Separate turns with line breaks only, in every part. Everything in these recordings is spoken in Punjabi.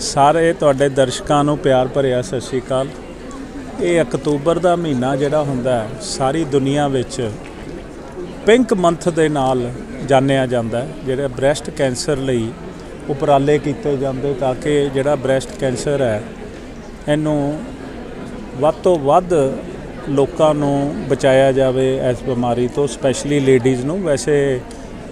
ਸਾਰੇ ਤੁਹਾਡੇ ਦਰਸ਼ਕਾਂ ਨੂੰ ਪਿਆਰ ਭਰਿਆ ਸਤਿ ਸ਼੍ਰੀ ਅਕਾਲ। ਇਹ ਅਕਤੂਬਰ ਦਾ ਮਹੀਨਾ ਜਿਹੜਾ ਹੁੰਦਾ ਸਾਰੀ ਦੁਨੀਆ ਵਿੱਚ ਪਿੰਕ ਮੰਥ ਦੇ ਨਾਲ ਜਾਣਿਆ ਜਾਂਦਾ ਹੈ, ਜਿਹੜਾ ਬ੍ਰੈਸਟ ਕੈਂਸਰ ਲਈ ਉਪਰਾਲੇ ਕੀਤੇ ਜਾਂਦੇ ਤਾਂ ਕਿ ਜਿਹੜਾ ਬ੍ਰੈਸਟ ਕੈਂਸਰ ਹੈ, ਇਹਨੂੰ ਵੱਧ ਤੋਂ ਵੱਧ ਲੋਕਾਂ ਨੂੰ ਬਚਾਇਆ ਜਾਵੇ ਇਸ ਬਿਮਾਰੀ ਤੋਂ, ਸਪੈਸ਼ਲੀ ਲੇਡੀਜ਼ ਨੂੰ। ਵੈਸੇ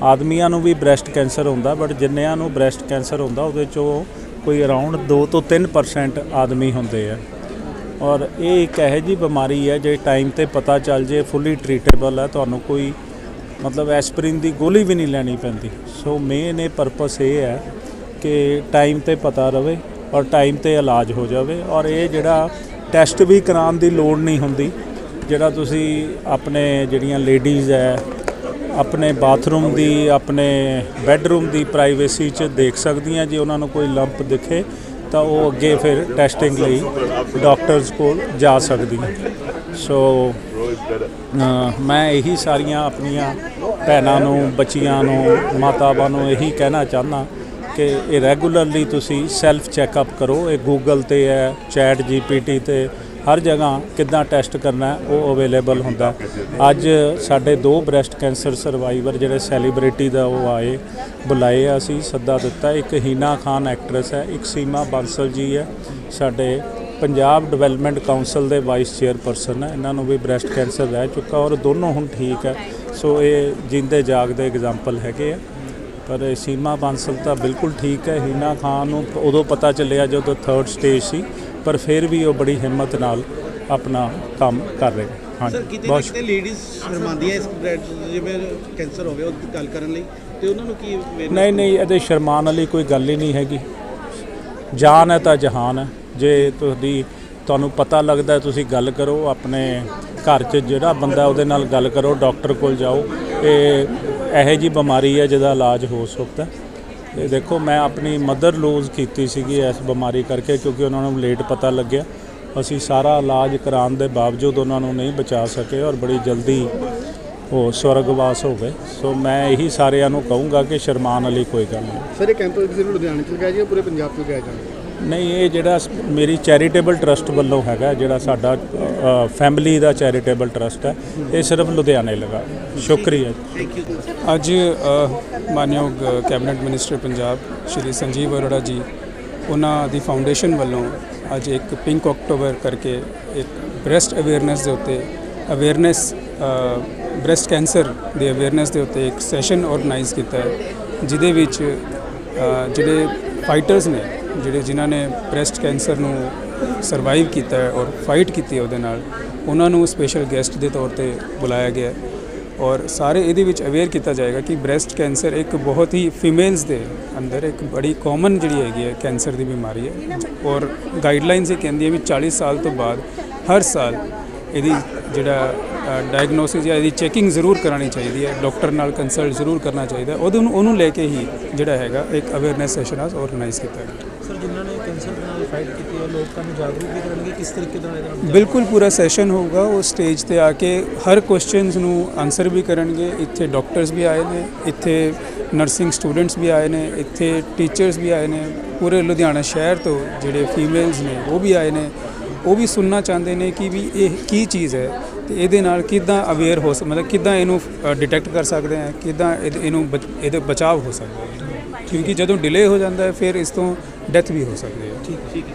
ਆਦਮੀਆਂ ਨੂੰ ਵੀ ਬ੍ਰੈਸਟ ਕੈਂਸਰ ਹੁੰਦਾ, ਬਟ ਜਿੰਨਿਆਂ ਨੂੰ ਬ੍ਰੈਸਟ ਕੈਂਸਰ ਹੁੰਦਾ, ਉਹਦੇ ਚੋਂ ਕੋਈ ਅਰਾਊਂਡ 2 ਤੋਂ 3% ਆਦਮੀ ਹੁੰਦੇ ਆ। ਔਰ ਇਹ ਇੱਕ ਇਹੋ ਜਿਹੀ ਬਿਮਾਰੀ ਹੈ ਜੇ ਟਾਈਮ ਤੇ ਪਤਾ ਚੱਲ ਜੇ ਫੁੱਲੀ ਟ੍ਰੀਟੇਬਲ ਹੈ ਤੁਹਾਨੂੰ ਕੋਈ ਮਤਲਬ ਐਸਪਰੀਨ ਦੀ ਗੋਲੀ ਵੀ ਨਹੀਂ ਲੈਣੀ ਪੈਂਦੀ। ਸੋ ਮੇਨ ਇਹ ਪਰਪਸ ਇਹ ਹੈ ਕਿ ਟਾਈਮ ਤੇ ਪਤਾ ਰਵੇ ਔਰ ਟਾਈਮ ਤੇ ਇਲਾਜ ਹੋ ਜਾਵੇ। ਔਰ ਇਹ ਜਿਹੜਾ ਟੈਸਟ ਵੀ ਕਰਾਉਣ ਦੀ ਲੋੜ ਨਹੀਂ ਹੁੰਦੀ, ਜਿਹੜਾ ਤੁਸੀਂ ਆਪਣੇ ਜਿਹੜੀਆਂ ਲੇਡੀਜ਼ ਹੈ ਆਪਣੇ ਬਾਥਰੂਮ ਦੀ, ਆਪਣੇ ਬੈੱਡਰੂਮ ਦੀ ਪ੍ਰਾਈਵੇਸੀ 'ਚ ਦੇਖ ਸਕਦੀਆਂ, ਜੇ ਉਹਨਾਂ ਨੂੰ ਕੋਈ ਲੰਪ ਦਿਖੇ, ਤਾਂ ਉਹ ਅੱਗੇ ਫਿਰ ਟੈਸਟਿੰਗ ਲਈ ਡਾਕਟਰਸ ਕੋਲ ਜਾ ਸਕਦੀਆਂ। ਸੋ ਮੈਂ ਇਹੀ ਸਾਰੀਆਂ ਆਪਣੀਆਂ ਭੈਣਾਂ ਨੂੰ, ਬੱਚੀਆਂ ਨੂੰ, ਮਾਤਾਵਾਂ ਨੂੰ ਇਹੀ ਕਹਿਣਾ ਚਾਹੁੰਦਾ ਕਿ ਇਹ ਰੈਗੂਲਰਲੀ ਤੁਸੀਂ ਸੈਲਫ ਚੈੱਕਅਪ ਕਰੋ। ਇਹ ਗੂਗਲ ਤੇ ਹੈ ਚੈਟ ਜੀਪੀਟੀ ਤੇ ਹਰ ਜਗ੍ਹਾ ਕਿੱਦਾਂ ਟੈਸਟ ਕਰਨਾ ਉਹ ਅਵੇਲੇਬਲ ਹੁੰਦਾ ਅੱਜ ਸਾਡੇ ਦੋ ਬ੍ਰੈਸਟ ਕੈਂਸਰ ਸਰਵਾਈਵਰ ਜਿਹੜੇ ਸੈਲੀਬ੍ਰਿਟੀ ਦਾ ਉਹ ਆਏ, ਬੁਲਾਏ ਅਸੀਂ, ਸੱਦਾ ਦਿੱਤਾ। ਇੱਕ ਹੀਨਾ ਖਾਨ ਐਕਟਰੈਸ ਹੈ, ਇੱਕ ਸੀਮਾ ਬਾਂਸਲ ਜੀ ਹੈ। ਸਾਡੇ ਪੰਜਾਬ ਡਿਵੈਲਪਮੈਂਟ ਕਾਉਂਸਲ ਦੇ ਵਾਈਸ ਚੇਅਰਪਰਸਨ ਹੈ, ਇਹਨਾਂ ਨੂੰ ਵੀ ਬ੍ਰੈਸਟ ਕੈਂਸਰ ਰਹਿ ਚੁੱਕਾ ਔਰ ਦੋਨੋਂ ਹੁਣ ਠੀਕ ਹੈ। ਸੋ ਇਹ ਜਿੰਦੇ ਜਾਗਦੇ ਐਗਜ਼ਾਮਪਲ ਹੈਗੇ ਆ। ਪਰ ਸੀਮਾ ਬਾਂਸਲ ਤਾਂ ਬਿਲਕੁਲ ਠੀਕ ਹੈ। ਹੀਨਾ ਖਾਨ ਨੂੰ ਉਦੋਂ ਪਤਾ ਚੱਲਿਆ ਜਦੋਂ ਥਰਡ ਸਟੇਜ ਸੀ। ਪਰ ਫਿਰ ਵੀ ਉਹ ਬੜੀ ਹਿੰਮਤ ਨਾਲ ਆਪਣਾ ਕੰਮ ਕਰ ਰਹੇ। ਹਾਂਜੀ
ਸਰ ਕਿਤੇ ਨਾ
ਬਹੁਤ
ਕਿਤੇ ਲੇਡੀਜ਼ ਸ਼ਰਮਾਂਦੀਆਂ ਇਸ breast ਜਿਵੇਂ ਕੈਂਸਰ ਹੋ ਗਿਆ ਉਹ ਗੱਲ ਕਰਨ ਲਈ। ਤੇ ਉਹਨਾਂ ਨੂੰ ਕੀ
ਨਹੀਂ ਨਹੀਂ ਇਹਦੇ ਸ਼ਰਮਾਨ ਵਾਲੀ ਕੋਈ ਗੱਲ ਹੀ ਨਹੀਂ ਹੈਗੀ। ਜਾਨ ਹੈ ਤਾਂ ਜਹਾਨ ਹੈ। ਜੇ ਤੁਹਾਡੀ ਤੁਹਾਨੂੰ ਪਤਾ ਲੱਗਦਾ ਤੁਸੀਂ ਗੱਲ ਕਰੋ ਆਪਣੇ ਘਰ 'ਚ ਜਿਹੜਾ ਬੰਦਾ ਉਹਦੇ ਨਾਲ ਗੱਲ ਕਰੋ ਡਾਕਟਰ ਕੋਲ ਜਾਓ ਇਹ ਇਹੋ ਜੀ ਬਿਮਾਰੀ ਹੈ ਜਿਹਦਾ ਇਲਾਜ ਹੋ ਸਕਦਾ। ਇਹ ਦੇਖੋ, ਮੈਂ ਆਪਣੀ ਮਦਰ ਲੂਜ਼ ਕੀਤੀ ਸੀਗੀ ਇਸ ਬਿਮਾਰੀ ਕਰਕੇ ਕਿਉਂਕਿ ਉਹਨਾਂ ਨੂੰ ਲੇਟ ਪਤਾ ਲੱਗਿਆ। ਅਸੀਂ ਸਾਰਾ ਇਲਾਜ ਕਰਾਉਣ ਦੇ ਬਾਵਜੂਦ ਉਹਨਾਂ ਨੂੰ ਨਹੀਂ ਬਚਾ ਸਕੇ ਔਰ ਬੜੀ ਜਲਦੀ ਉਹ ਸਵਰਗਵਾਸ ਹੋ ਗਏ। ਸੋ ਮੈਂ ਇਹੀ ਸਾਰਿਆਂ ਨੂੰ ਕਹੂੰਗਾ ਕਿ ਸ਼ਰਮਾਨ ਵਾਲੀ ਕੋਈ ਗੱਲ ਨਹੀਂ।
ਸਰ, ਇਹ ਕੈਂਪ ਕਿਸੇ ਲੁਧਿਆਣੇ ਚ ਲਗਾਇਆ ਜਾਂ ਪੂਰੇ ਪੰਜਾਬ ਚ ਲਗਾਇਆ ਜਾਣਾ
ਨਹੀਂ ਇਹ ਜਿਹੜਾ ਮੇਰੀ ਚੈਰੀਟੇਬਲ ਟਰਸਟ ਵੱਲੋਂ ਹੈਗਾ ਜਿਹੜਾ ਸਾਡਾ ਫੈਮਿਲੀ ਦਾ ਚੈਰੀਟੇਬਲ ਟਰਸਟ ਹੈ ਇਹ ਸਿਰਫ ਲੁਧਿਆਣੇ ਲਗਾ। ਸ਼ੁਕਰੀਆ
ਥੈਂਕ ਯੂ
ਅੱਜ ਮਾਨਯੋਗ ਕੈਬਨਿਟ ਮਿਨਿਸਟਰ ਪੰਜਾਬ ਸ਼੍ਰੀ ਸੰਜੀਵ ਅਰੋੜਾ ਜੀ ਉਹਨਾਂ ਦੀ ਫਾਊਂਡੇਸ਼ਨ ਵੱਲੋਂ ਅੱਜ ਇੱਕ ਪਿੰਕ ਅਕਟੋਬਰ ਕਰਕੇ ਇੱਕ ਬ੍ਰੈਸਟ ਅਵੇਅਰਨੈਸ ਦੇ ਉੱਤੇ ਅਵੇਅਰਨੈਸ ਬ੍ਰੈਸਟ ਕੈਂਸਰ ਦੇ ਅਵੇਅਰਨੈਸ ਦੇ ਉੱਤੇ ਇੱਕ ਸੈਸ਼ਨ ਆਰਗੇਨਾਈਜ਼ ਕੀਤਾ ਹੈ ਜਿਹਦੇ ਵਿੱਚ ਜਿਹੜੇ ਫਾਈਟਰਸ ਨੇ ਜਿਹੜੇ ਜਿਨ੍ਹਾਂ ਨੇ ਬ੍ਰੈਸਟ ਕੈਂਸਰ ਨੂੰ ਸਰਵਾਈਵ ਕੀਤਾ ਹੈ ਔਰ ਫਾਈਟ ਕੀਤੀ ਹੈ ਉਹਦੇ ਨਾਲ, ਉਹਨਾਂ ਨੂੰ ਸਪੈਸ਼ਲ ਗੈਸਟ ਦੇ ਤੌਰ ਤੇ ਬੁਲਾਇਆ ਗਿਆ ਹੈ ਔਰ ਸਾਰੇ ਇਹਦੇ ਵਿੱਚ ਅਵੇਅਰ ਕੀਤਾ ਜਾਏਗਾ ਕਿ ਬ੍ਰੈਸਟ ਕੈਂਸਰ ਇੱਕ ਬਹੁਤ ਹੀ ਫੀਮੇਲਸ ਦੇ ਅੰਦਰ ਇੱਕ ਬੜੀ ਕਾਮਨ ਜਿਹੜੀ ਹੈਗੀ ਹੈ ਕੈਂਸਰ ਦੀ ਬਿਮਾਰੀ ਹੈ ਔਰ ਗਾਈਡਲਾਈਨਸ ਇਹ ਕਹਿੰਦੀ ਹੈ ਵੀ 40 ਸਾਲ ਤੋਂ ਬਾਅਦ ਹਰ ਸਾਲ ਇਹਦੀ ਜਿਹੜਾ ਡਾਇਗਨੋਸਿਸ ਜਾਂ ਇਹਦੀ ਚੈਕਿੰਗ ਜ਼ਰੂਰ ਕਰਾਣੀ ਚਾਹੀਦੀ ਹੈ ਡਾਕਟਰ ਨਾਲ ਕੰਸਲਟ ਜ਼ਰੂਰ ਕਰਨਾ ਚਾਹੀਦਾ ਹੈ। ਉਹਦੇ ਨੂੰ ਉਹਨੂੰ ਲੈ ਕੇ ਹੀ ਜਿਹੜਾ ਹੈਗਾ ਇੱਕ ਅਵੇਅਰਨੈਸ ਸੈਸ਼ਨ ਆ ਆਰਗੇਨਾਈਜ਼ ਕੀਤਾ ਗਿਆ।
ਸਰ ਜਿਨ੍ਹਾਂ ਨੇ ਕੈਂਸਰ ਨਾਲ ਫਾਈਟ ਕੀਤੀ ਹੈ ਲੋਕਾਂ ਨੂੰ ਜਾਗਰੂਕ ਵੀ ਕਰਨਗੇ ਕਿਸ ਤਰੀਕੇ ਨਾਲ ਇਹਦੇ
ਬਿਲਕੁਲ ਪੂਰਾ ਸੈਸ਼ਨ ਹੋਊਗਾ ਉਹ ਸਟੇਜ ਤੇ ਆ ਕੇ ਹਰ ਕੁਐਸਚਨਸ ਨੂੰ ਆਨਸਰ ਵੀ ਕਰਨਗੇ। ਇੱਥੇ ਡਾਕਟਰਸ ਵੀ ਆਏ ਨੇ ਇੱਥੇ ਨਰਸਿੰਗ ਸਟੂਡੈਂਟਸ ਵੀ ਆਏ ਨੇ ਇੱਥੇ ਟੀਚਰਸ ਵੀ ਆਏ ਨੇ। ਪੂਰੇ ਲੁਧਿਆਣਾ ਸ਼ਹਿਰ ਤੋਂ ਜਿਹੜੇ ਫੀਮੇਲਸ ਨੇ ਉਹ ਵੀ ਆਏ ਨੇ। ਉਹ ਵੀ ਸੁਣਨਾ ਚਾਹੁੰਦੇ ਨੇ ਕਿ ਵੀ ਇਹ ਕੀ ਚੀਜ਼ ਹੈ ਤੇ ਇਹਦੇ ਨਾਲ ਕਿੱਦਾਂ ਅਵੇਅਰ ਹੋ ਸਕ, ਮਤਲਬ ਕਿੱਦਾਂ ਇਹਨੂੰ ਡਿਟੈਕਟ ਕਰ ਸਕਦੇ ਆ ਕਿੱਦਾਂ ਇਹਦੇ- ਇਹਨੂੰ ਬਚ- ਇਹਦੇ ਬਚਾਅ ਹੋ ਸਕਦਾ ਹੈ। ਕਿਉਂਕਿ ਜਦੋਂ ਡਿਲੇ ਹੋ ਜਾਂਦਾ ਹੈ, ਫਿਰ ਇਸ ਤੋਂ ਡੈਥ ਵੀ ਹੋ ਸਕਦੀ ਹੈ,
ਠੀਕ ਹੈ।